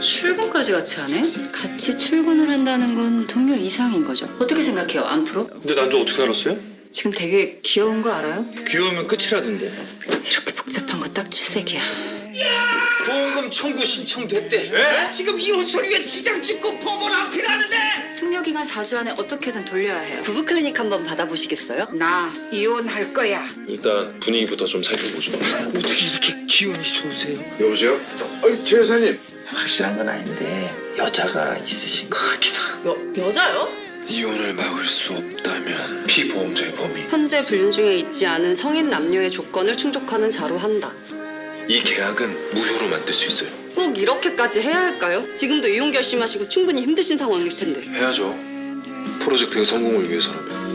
출근까지 같이 하네? 같이 출근을 한다는 건 동료 이상인 거죠. 어떻게 생각해요, 안프로? 근데 난저 어떻게 알았어요? 지금 되게 귀여운 거 알아요? 귀여우면 끝이라던데. 이렇게 복잡한 거딱 칠색이야. 보험금 청구 신청됐대. 지금 이혼 소리에 지장 찍고 법원 앞이라는데. 숙려 기간 4주 안에 어떻게든 돌려야 해요. 부부 클리닉 한번 받아보시겠어요? 나 이혼할 거야. 일단 분위기부터 좀 살펴보죠. 어떻게 이렇게 기운이 좋으세요? 여보세요? 어이, 최 여사님. 확실한 건 아닌데 여자가 있으신 것 같기도 하고. 여자요? 이혼을 막을 수 없다면 피보험자의 범위. 현재 불륜 중에 있지 않은 성인 남녀의 조건을 충족하는 자로 한다. 이 계약은 무효로 만들 수 있어요. 꼭 이렇게까지 해야 할까요? 지금도 이혼 결심하시고 충분히 힘드신 상황일 텐데. 해야죠. 프로젝트의 성공을 위해서라면.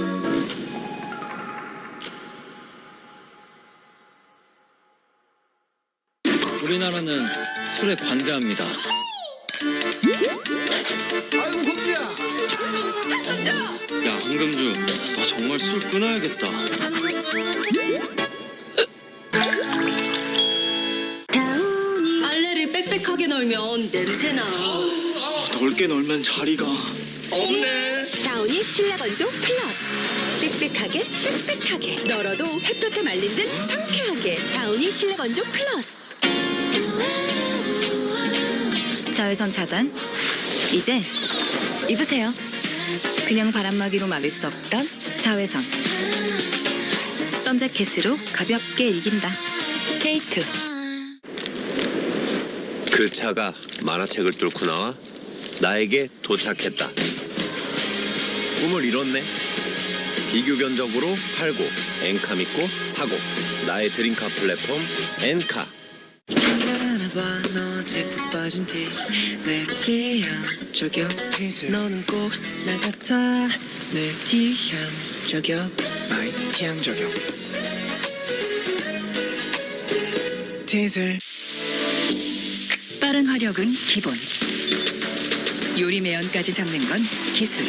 우리나라는 술에 관대합니다. 아이고, 금주야. 야, 한금주, 너 정말 술 끊어야겠다. 빨래를 빽빽하게 널면 냄새나. 넓게 놀면 자리가. 다운이 신라 건조 플러스 빽빽하게 빽빽하게 널어도 햇볕에 말린 듯 상쾌하게 다운이 신라 건조 플러스 자외선 차단. 이제 입으세요. 그냥 바람막이로 막을 수 없던 자외선. 선재킷으로 가볍게 이긴다. 케이트. 그 차가 만화책을 뚫고 나와 나에게 도착했다. 꿈을 이뤘네. 비교견적으로 팔고 엔카 믿고 사고 나의 드림카 플랫폼 엔카. 너 자꾸 빠진 티내 취향 저격 너는 꼭 나 같아 내 취향 저격 나의 취향 저격 티슬 빠른 화력은 기본. 요리 매연까지 잡는 건 기술.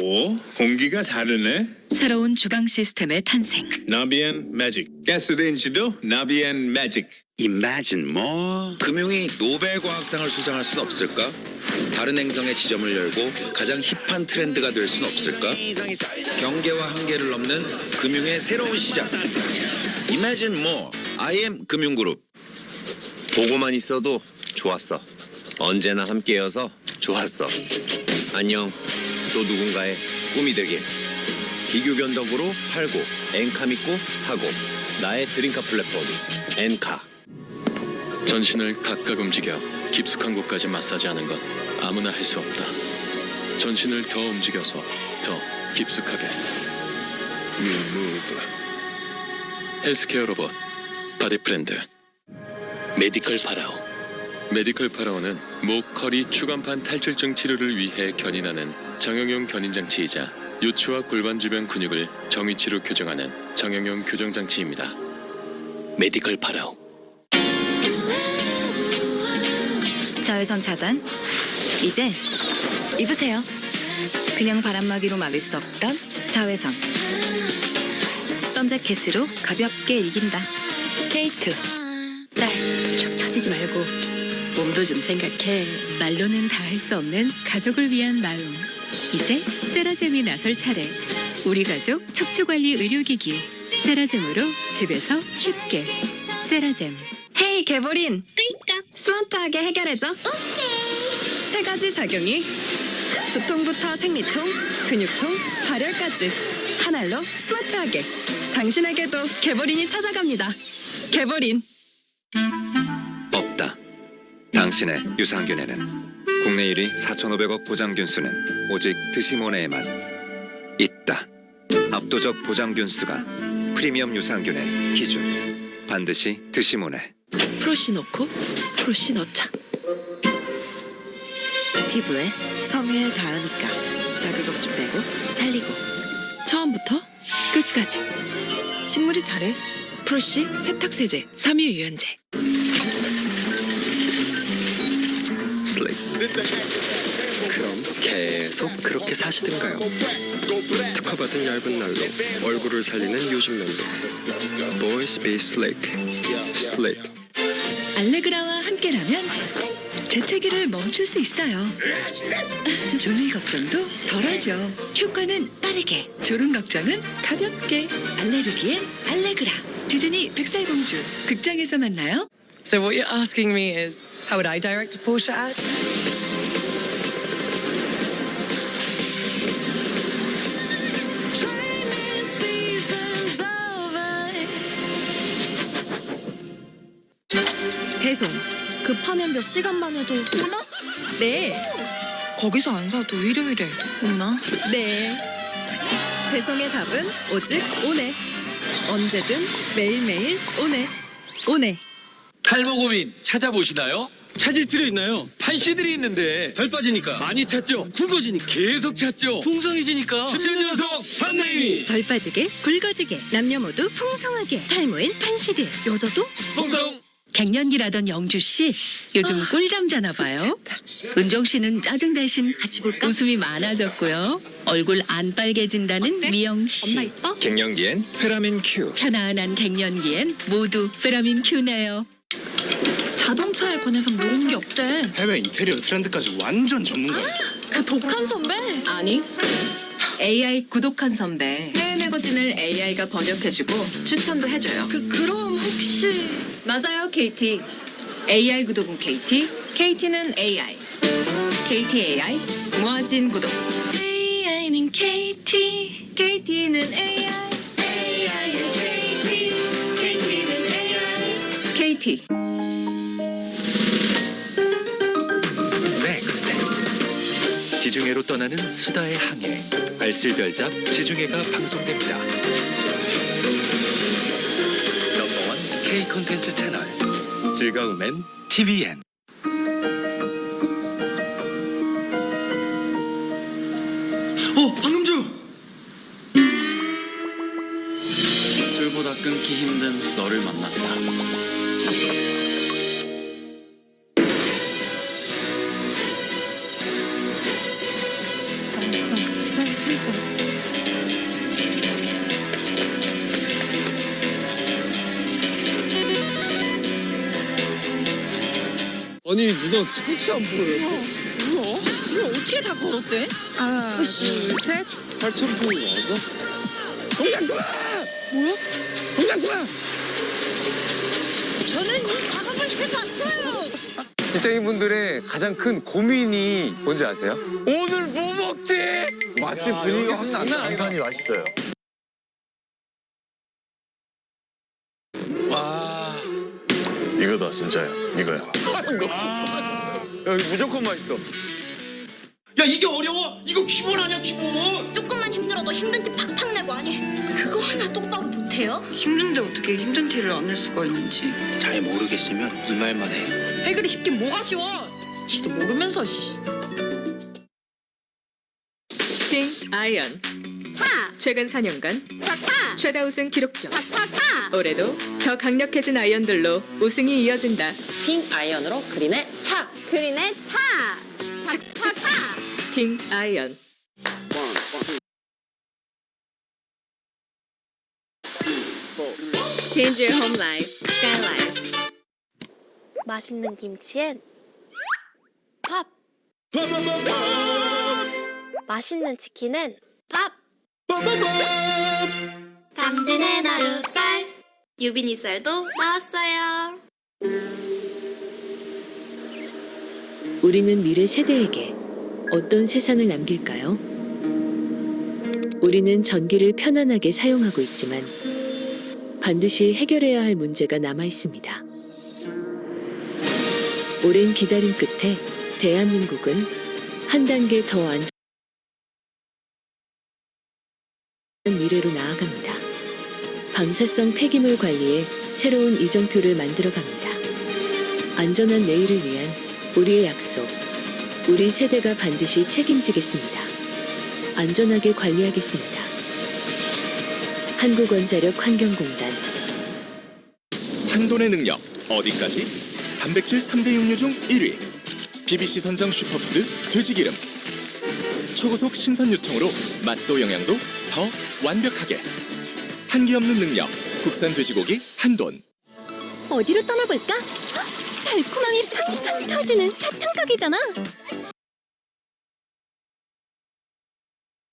오, 공기가 다르네. 새로운 주방 시스템의 탄생. 나비엔 매직. 가스레인지도 나비엔 매직. Imagine more. 금융이 노벨 과학상을 수상할 순 없을까? 다른 행성의 지점을 열고 가장 힙한 트렌드가 될 순 없을까? 경계와 한계를 넘는 금융의 새로운 시작. Imagine more. IM 금융그룹. 보고만 있어도 좋았어. 언제나 함께여서 좋았어. 안녕. 또 누군가의 꿈이 되길. 비교견적으로 팔고 엔카 믿고 사고 나의 드림카 플랫폼 엔카. 전신을 각각 움직여 깊숙한 곳까지 마사지하는 건 아무나 할 수 없다. 전신을 더 움직여서 더 깊숙하게. 뉴무브 헬스케어 로봇 바디 프렌드 메디컬 파라오 메디컬 파라오는 목, 허리, 추간판 탈출증 치료를 위해 견인하는 정형용 견인 장치이자 요추와 골반 주변 근육을 정위치로 교정하는 정형용 교정 장치입니다. 메디컬 파라오 자외선 차단. 이제 입으세요. 그냥 바람막이로 막을 수 없던 자외선. 선재킷으로 가볍게 이긴다. 케이트. 딸, 축 처지지 말고 몸도 좀 생각해. 말로는 다 할 수 없는 가족을 위한 마음. 이제 세라젬이 나설 차례. 우리 가족 척추관리 의료기기. 세라젬으로 집에서 쉽게. 세라젬. 헤이 개보린. 스마트하게 해결해줘. 세 가지 작용이 두통부터 생리통, 근육통, 발열까지 한 알로 스마트하게 당신에게도 개보린이 찾아갑니다. 개보린. 없다. 당신의 유산균에는 국내 1위 4,500억 보장균수는 오직 드시모네에만 있다. 압도적 보장균수가 프리미엄 유산균의 기준. 반드시 드시모네. 프로시 넣고 프로시 넣자 피부에 섬유에 닿으니까 자극 없이 빼고 살리고 처음부터 끝까지 식물이 잘해 프로시 세탁세제 섬유 유연제 그럼 계속 그렇게 사시든가요? 특허받은 얇은 날로 얼굴을 살리는 요즘 면도 보이스 비 슬레이트 슬레이트 알레그라와 함께라면 재채기를 멈출 수 있어요. 졸릴 걱정도 덜하죠. 효과는 빠르게, 졸음 걱정은 가볍게. 알레르기엔 알레그라. 디즈니 백설공주 극장에서 만나요. So what you're asking me is, how would I direct a Porsche ad? 배송. 급하면 몇 시간만 해도 오나? 네. 거기서 안 사도 일요일에 오나? 네. 배송의 답은 오직 오네. 언제든 매일매일 오네. 오네. 탈모 고민 찾아보시나요? 찾을 필요 있나요? 판시들이 있는데 덜 빠지니까. 많이 찾죠? 굵어지니까. 계속 찾죠? 풍성해지니까. 10년 연속 판매위 덜 빠지게 굵어지게 남녀 모두 풍성하게 탈모엔 판시드 여자도 홍성 갱년기라던 영주 씨 요즘 꿀잠 자나 봐요. 은정 씨는 짜증 대신 웃음이 많아졌고요. 얼굴 안 빨개진다는 미영 씨. 갱년기엔 페라민 Q. 편안한 갱년기엔 모두 페라민 큐네요. 자동차에 관해서 모르는 게 없대. 해외 인테리어 트렌드까지 완전 전문가. 그 독한 선배? 아니 AI 구독한 선배 해외 매거진을 AI가 번역해주고 추천도 해줘요. 그 그럼 혹시 맞아요, KT. AI 구독은 KT, KT는 AI. KT AI, 모아진 구독. AI는 KT, KT는 AI. AI는 KT, KT는 AI. KT. 지중해로 떠나는 수다의 항해. 알쓸별잡 지중해가 방송됩니다. 넘버원 K 콘텐츠 채널. 즐거움엔 TVN. 어 방금주 술보다 끊기 힘든 너를 만났다. 아니 누나 스포츠 안 보여요? 이걸 어떻게 다 걸었대? 하나, 둘, 셋. 8천 포이 와서? 저는 이 작업을 해봤어요. 직장인분들의 가장 큰 고민이 뭔지 아세요? 오늘 뭐 먹지? 맛집 분위기가 확 난다. 간간히 맛있어요. 이거다 진짜야. 이거야. 여기 무조건 맛있어 야 이게 어려워? 이거 기본 아니야 기본 조금만 힘들어도 힘든 티 팍팍 내고 아니 그거 하나 똑바로 못해요? 힘든데 어떻게 힘든 티를 안 낼 수가 있는지. 잘 모르겠으면 이 말만 해 해결이 쉽긴 뭐가 쉬워? 지도 모르면서 씨. 핑 아이언. 차, 최근 4년간 차, 차, 최다 우승 기록 중. 차, 차, 차. 올해도 더 강력해진 아이언들로 우승이 이어진다. 핑 아이언으로 그린의 차. 그린의 차. 차, 차, 차. 핑 아이언. Change your home life, sky life. 맛있는 김치엔 밥. 맛있는 치킨엔 밥. 담진의 나루쌀. 유빈이 쌀도 나왔어요. 우리는 미래 세대에게 어떤 세상을 남길까요? 우리는 전기를 편안하게 사용하고 있지만 반드시 해결해야 할 문제가 남아 있습니다. 오랜 기다림 끝에 대한민국은 한 단계 더 안전 미래로 나아갑니다. 방사성 폐기물 관리에 새로운 이정표를 만들어 갑니다. 안전한 내일을 위한 우리의 약속. 우리 세대가 반드시 책임지겠습니다. 안전하게 관리하겠습니다. 한국원자력 환경공단 한돈의 능력 어디까지? 단백질 3대 육류 중 1위. BBC 선정 슈퍼푸드 돼지기름. 초고속 신선 유통으로 맛도 영양도 더 완벽하게. 한기 없는 능력 국산 돼지고기 한돈. 어디로 떠나볼까? 달콤함이 팡팡 터지는 사탕각이잖아.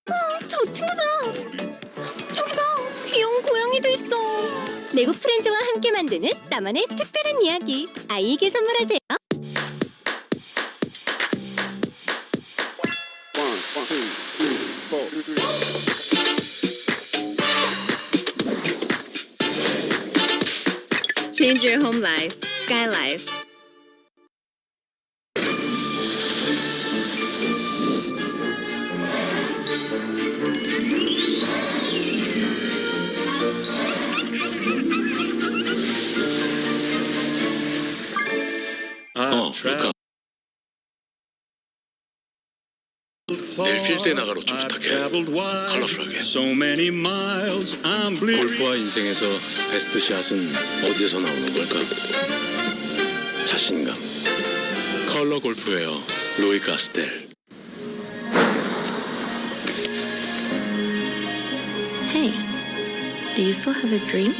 어, 저 친구 봐. 저기 봐. 귀여운 고양이도 있어. 레고 프렌즈와 함께 만드는 나만의 특별한 이야기. 아이에게 선물하세요. Change your home life. Sky Life. Ah, oh, 어, 내일 필드 나가러 좀 부탁해. 컬러풀하게. 골프와 인생에서 베스트 샷은 어디서 나오는 걸까? 자신감. 컬러 골프웨어 로이 가스텔. Hey, do you still have a dream?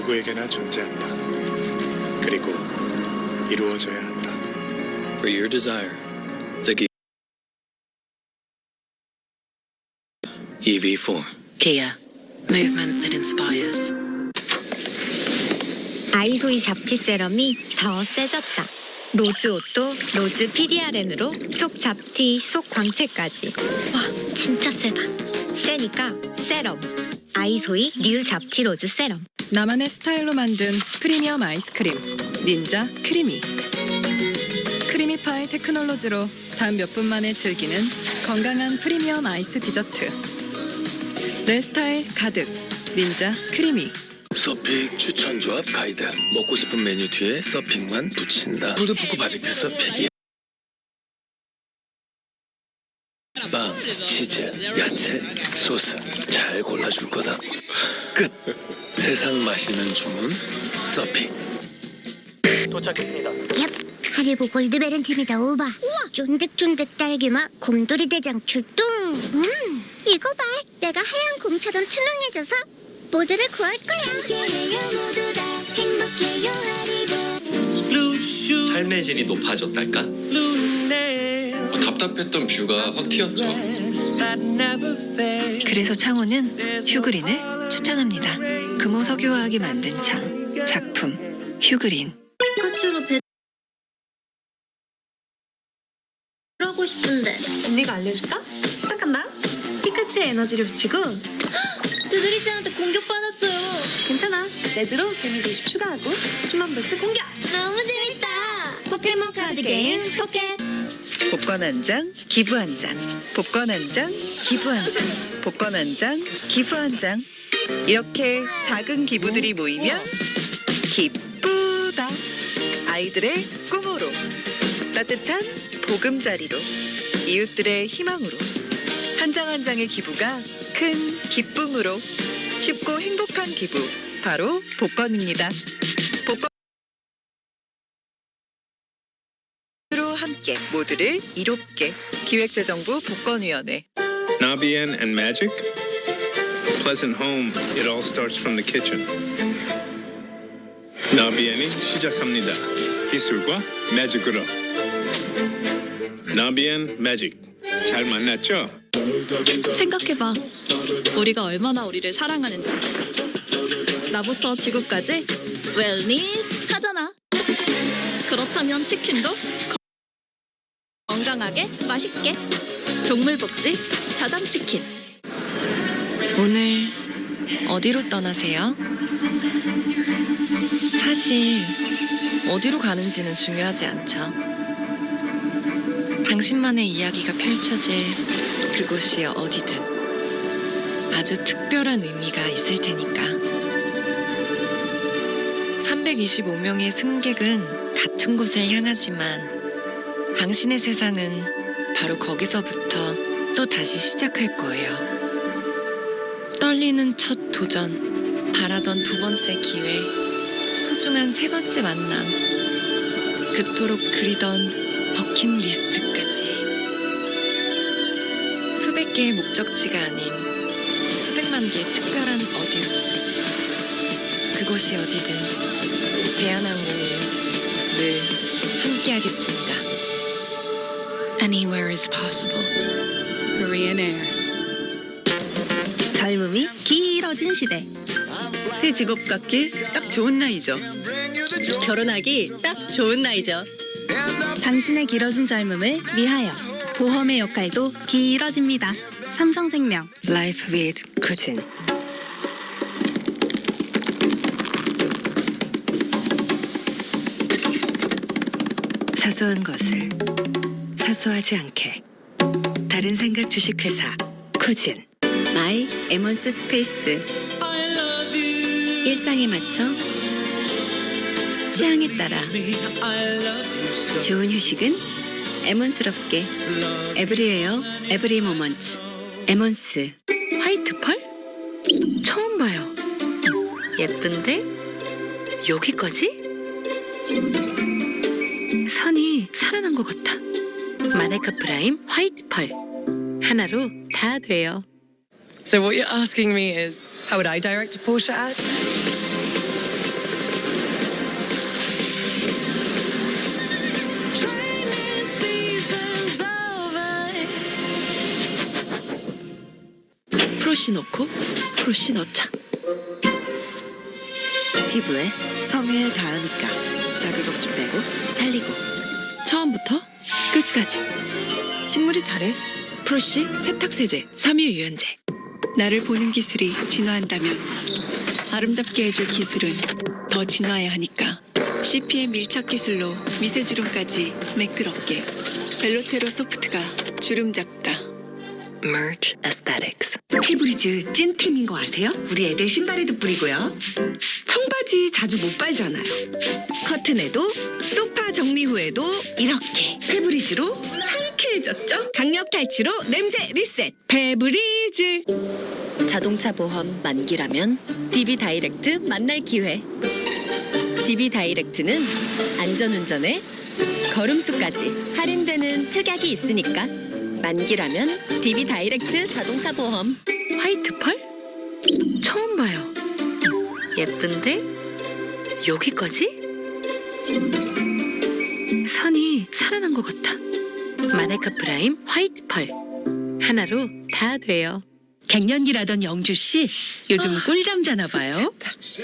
누구에게나 존재한다. 그리고 이루어져야 한다. For your desire, the key. EV4. Kia. Movement that inspires. 아이소이 잡티 세럼이 더 세졌다. 로즈 옷도 로즈 PDRN으로 속 잡티, 속 광채까지. 와, 진짜 세다. 세니까 세럼. 아이소이 뉴 잡티 로즈 세럼. 나만의 스타일로 만든 프리미엄 아이스크림 닌자 크리미. 크리미파이 테크놀로지로 단 몇 분 만에 즐기는 건강한 프리미엄 아이스 디저트. 내 스타일 가득 닌자 크리미. 서픽 추천 조합 가이드. 먹고 싶은 메뉴 뒤에 서픽만 붙인다. 푸드푸드 바비큐 서픽이. 빵, 치즈, 야채, 소스 잘 골라줄 거다. 끝. 세상 맛있는 주문 서픽. 얍, 하리보 골드베른 팀이다 오바. 우와, 쫀득쫀득 딸기맛 곰돌이 대장 출동. 음, 이거 봐. 내가 하얀 곰처럼 투명해져서 모두를 구할 거야. 행복해요 하리보. 삶의 질이 높아졌달까? 답답했던 뷰가 확 튀었죠. 그래서 창호는 휴그린을 추천합니다. 금호석유화학이 만든 창 작품 휴그린. 피카츄로 배 하고 싶은데 언니가 알려줄까? 시작한다. 피카츄의 에너지를 붙이고 두드리지한테 공격받았어요. 괜찮아. 레드로 데미지 20 추가하고 10만 볼트 공격. 너무 재밌다. 포켓몬 카드 게임 포켓. 복권 한 장, 기부 한 장. 복권 한 장, 기부 한 장. 복권 한 장, 기부 한 장. 이렇게 작은 기부들이 모이면 기쁘다. 아이들의 꿈으로 따뜻한 보금자리로 이웃들의 희망으로 한 장 한 장의 기부가 큰 기쁨으로 쉽고 행복한 기부 바로 복권입니다. 함께 모두를 이롭게 기획재정부 복권위원회 Nabian and magic? Pleasant home, it all starts from the kitchen. 나비엔이 시작합니다. 기술과 매직으로. 나비엔 매직. 잘 만났죠? 생각해봐. 우리가 얼마나 우리를 사랑하는지. 나부터 지구까지 웰니스 하잖아. 그렇다면 치킨도 건강하게 맛있게 동물복지 자담치킨. 오늘 어디로 떠나세요? 사실 어디로 가는지는 중요하지 않죠. 당신만의 이야기가 펼쳐질 그곳이 어디든 아주 특별한 의미가 있을 테니까. 325명의 승객은 같은 곳을 향하지만 당신의 세상은 바로 거기서부터 또 다시 시작할 거예요. 떨리는 첫 도전, 바라던 두 번째 기회, 소중한 세 번째 만남, 그토록 그리던 버킷리스트까지 수백 개의 목적지가 아닌 수백만 개의 특별한 어디로 그곳이 어디든 대한항공이 늘 함께하겠습니다. Anywhere is possible. Korean Air. 젊음이 길어진 시대. 새 직업 갖기 딱 좋은 나이죠. 결혼하기 딱 좋은 나이죠. 당신의 길어진 젊음을 위하여 보험의 역할도 길어집니다. 삼성생명. Life with 쿠진. 사소한 것을 사소하지 않게 다른 생각 주식회사 쿠진 마이 에먼스 스페이스 일상에 맞춰 취향에 따라 좋은 휴식은 에먼스럽게 에브리웨어 에브리 모먼트 에먼스 화이트 펄? 처음 봐요. 예쁜데 여기까지? 선이 살아난 것 같아. 마네카 프라임 화이트 펄 하나로 다 돼요. So what you're asking me is, how would I direct a Porsche ad? 프로시 넣고 프로시 넣자. 피부에 섬유에 닿으니까 자극 없이 빼고 살리고 처음부터 끝까지. 식물이 잘해. 프로시 세탁세제, 섬유유연제. 나를 보는 기술이 진화한다면 아름답게 해줄 기술은 더 진화해야 하니까. CPM 밀착 기술로 미세 주름까지 매끄럽게. 벨로테로 소프트가 주름 잡다. Merge Aesthetics. 페브리즈 찐템인 거 아세요? 우리 애들 신발에도 뿌리고요. 청바지 자주 못 빨잖아요. 커튼에도 소파 정리 후에도 이렇게 페브리즈로 상쾌해졌죠? 강력 탈취로 냄새 리셋. 페브리즈. 자동차 보험 만기라면 DB 다이렉트 만날 기회. DB 다이렉트는 안전운전에 걸음수까지 할인되는 특약이 있으니까 만기라면 DB 다이렉트 자동차 보험. 화이트 펄? 처음 봐요. 예쁜데 여기까지? 선이 살아난 것 같아. 마네카 프라임 화이트 펄 하나로 다 돼요. 갱년기라던 영주 씨 요즘 꿀잠 자나 봐요.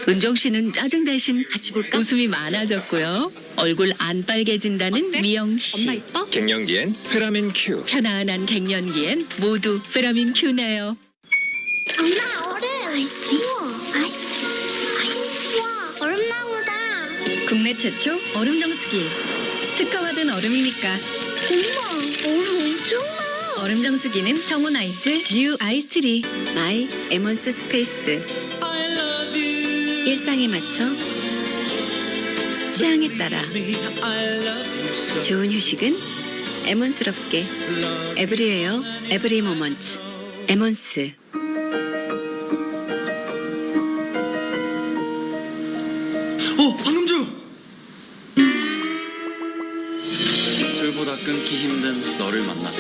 은정 씨는 짜증 대신 같이 볼까? 웃음이 많아졌고요. 얼굴 안 빨개진다는 미영 씨. 갱년기엔 페라민 Q. 편안한 갱년기엔 모두 페라민 큐네요. 엄마 아이스크림 아이스크림 국내 최초 얼음 정수기. 특허받은 얼음이니까. 엄마 얼음 엄청 많아 얼음 정수기는 청온 아이스 뉴 아이스트리. 마이 에먼스 스페이스. 일상에 맞춰 취향에 따라. 좋은 휴식은 에먼스럽게. 에브리웨어 에브리 모먼트 에먼스 힘